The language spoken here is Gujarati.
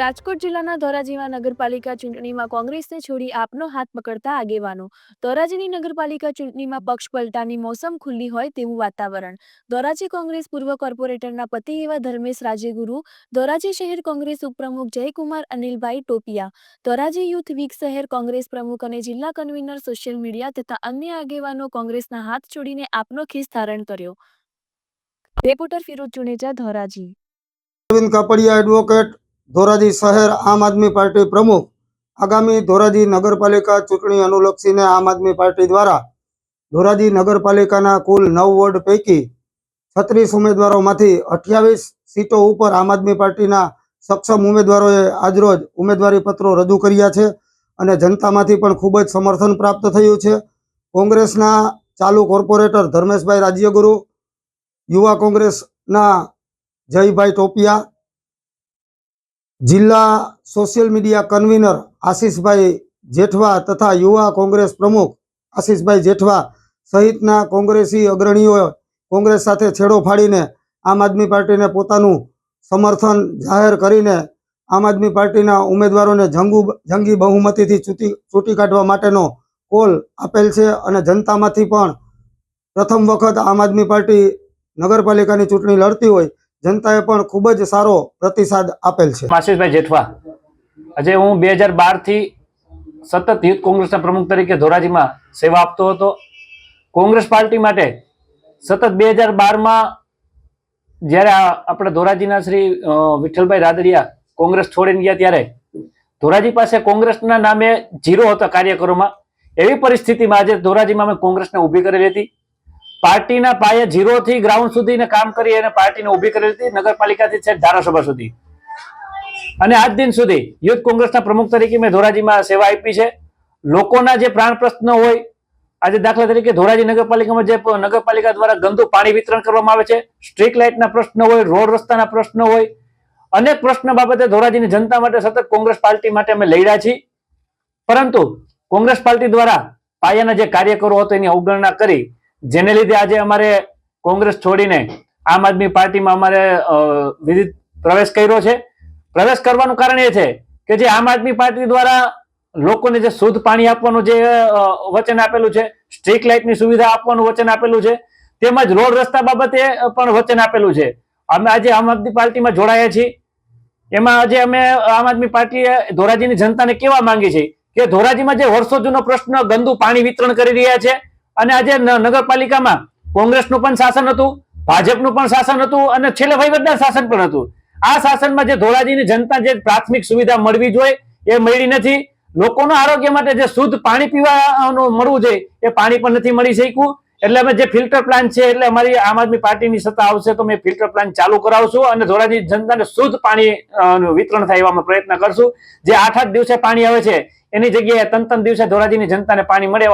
રાજકોટ જિલ્લાના ધોરાજીમાં નગરપાલિકા ચૂંટણીમાં કોંગ્રેસને છોડી આપનો હાથ પકડતા આગેવાનો. ધોરાજીની નગરપાલિકા ચૂંટણીમાં પક્ષ પલટાની મોસમ ખુલ્લી હોય તેવું વાતાવરણ. ધોરાજી કોંગ્રેસ પૂર્વ કોર્પોરેટરના પતિ એવા ધર્મેશ રાજેગુરુ, ધોરાજી શહેર કોંગ્રેસ ઉપપ્રમુખ જયકુમાર, અનિલભાઈ ટોપિયા, ધોરાજી યુથ વીક શહેર કોંગ્રેસ પ્રમુખ અને જિલ્લા કન્વીનર સોશિયલ મીડિયા તથા અન્ય આગેવાનો કોંગ્રેસના હાથ છોડીને આપનો ખીસ ધારણ કર્યો. રિપોર્ટર ફિરોજ ચુનેજા ધોરાજી. અરવિંદ કાપડિયા એડવોકેટ ધોરાજી શહેર આમ આદમી પાર્ટી પ્રમુખ. આગામી ધોરાજી નગરપાલિકા ચૂંટણી અનુલક્ષીને આમ આદમી પાર્ટી દ્વારા ધોરાજી નગરપાલિકાના કુલ નવ વોર્ડ પૈકી છત્રીસ ઉમેદવારોમાંથી અઠ્યાવીસ સીટો ઉપર આમ આદમી પાર્ટીના સક્ષમ ઉમેદવારોએ આજરોજ ઉમેદવારી પત્રો રજૂ કર્યા છે અને જનતામાંથી પણ ખૂબ જ સમર્થન પ્રાપ્ત થયું છે. કોંગ્રેસના ચાલુ કોર્પોરેટર ધર્મેશભાઈ રાજ્યગુરુ, યુવા કોંગ્રેસના જયભાઈ ટોપિયા જિલ્લા social media convener Ashishbhai Jethwa તથા યુવા કોંગ્રેસ પ્રમુખ આશીષભાઈ જેઠવા સહિતના કોંગ્રેસી અગ્રણીઓએ કોંગ્રેસ સાથે છેડો ફાડીને આમ આદમી પાર્ટીને પોતાનું સમર્થન જાહેર કરીને આમ આદમી પાર્ટીના ઉમેદવારોને જંગુ જંગી બહુમતીથી ચૂંટી ચૂંટી કાઢવા માટેનો કોલ આપેલ છે અને જનતામાંથી પણ પ્રથમ વખત આમ આદમી પાર્ટી નગરપાલિકાની ચૂંટણી લડતી હોય જનતાએ પણ ખૂબ જ સારો પ્રતિસાદ આપેલ છે. આશીષભાઈ જેઠવા, આજે હું બે હજાર બારથી સતત યુથ કોંગ્રેસના પ્રમુખ તરીકે ધોરાજીમાં સેવા આપતો હતો. કોંગ્રેસ પાર્ટી માટે સતત બે હજાર બારમાં જ્યારે આપણે ધોરાજીના શ્રી વિઠ્ઠલભાઈ રાદડિયા કોંગ્રેસ છોડીને ગયા ત્યારે ધોરાજી પાસે કોંગ્રેસના નામે જીરો હતા કાર્યકરોમાં. એવી પરિસ્થિતિમાં આજે ધોરાજીમાં અમે કોંગ્રેસને ઊભી કરેલી હતી. પાર્ટીના પાયે ઝીરો થી ગ્રાઉન્ડ સુધીને કામ કરી અને પાર્ટીને ઊભી કરેલી હતી નગરપાલિકાથી છે ધારાસભા સુધી. અને આજ દિન સુધી યુથ કોંગ્રેસના પ્રમુખ તરીકે મેં ધોરાજીમાં સેવા આપી છે. લોકોના જે પ્રાણ પ્રશ્ન હોય, આજે દાખલા તરીકે ધોરાજી નગરપાલિકામાં જે નગરપાલિકા દ્વારા ગંદુ પાણી વિતરણ કરવામાં આવે છે સ્ટ્રીટ લાઇટના પ્રશ્ન હોય, રોડ રસ્તાના પ્રશ્ન હોય, અનેક પ્રશ્ન બાબતે ધોરાજીની જનતા માટે સતત કોંગ્રેસ પાર્ટી માટે અમે લડ્યા છીએ. પરંતુ કોંગ્રેસ પાર્ટી દ્વારા પાયાના જે કાર્યકરો હતો એની અવગણના કરી જેને લીધે આજે અમારે કોંગ્રેસ છોડીને આમ આદમી પાર્ટીમાં અમારે વિવિધ પ્રવેશ કર્યો છે. પ્રવેશ કરવાનું કારણ એ છે કે જે આમ આદમી પાર્ટી દ્વારા લોકોને જે શુદ્ધ પાણી આપવાનું જે વચન આપેલું છે, સ્ટ્રીટ લાઇટની સુવિધા આપવાનું વચન આપેલું છે, તેમજ રોડ રસ્તા બાબતે પણ વચન આપેલું છે. અમે આજે આમ આદમી પાર્ટીમાં જોડાયા છીએ. એમાં આજે અમે આમ આદમી પાર્ટીએ ધોરાજીની જનતાને કેવા માંગી છે કે ધોરાજીમાં જે વર્ષો જૂનો પ્રશ્ન, ગંદુ પાણી વિતરણ કરી રહ્યા છે અને આજે નગરપાલિકામાં કોંગ્રેસનું પણ શાસન હતું, ભાજપનું પણ શાસન હતું, અને છેલ્લે વહીવટદાર શાસન પણ હતું. આ શાસનમાં જે ધોરાજીની જનતા જે પ્રાથમિક સુવિધા મળવી જોઈએ, એ મળી નથી. લોકોના આરોગ્ય માટે જે શુદ્ધ પાણી પીવાનું મળવું જોઈએ, એ પાણી પણ નથી મળી શક્યું. એટલે અમે જે ફિલ્ટર પ્લાન છે, એટલે અમારી આમ આદમી પાર્ટીની સત્તા આવશે તો અમે ફિલ્ટર પ્લાન ચાલુ કરાવશું અને ધોરાજી જનતાને શુદ્ધ પાણી વિતરણ થાય એવા પ્રયત્ન કરશું. જે આઠ આઠ દિવસે પાણી આવે છે, એની જગ્યાએ ત્રણ ત્રણ દિવસે ધોરાજીની જનતાને પાણી મળે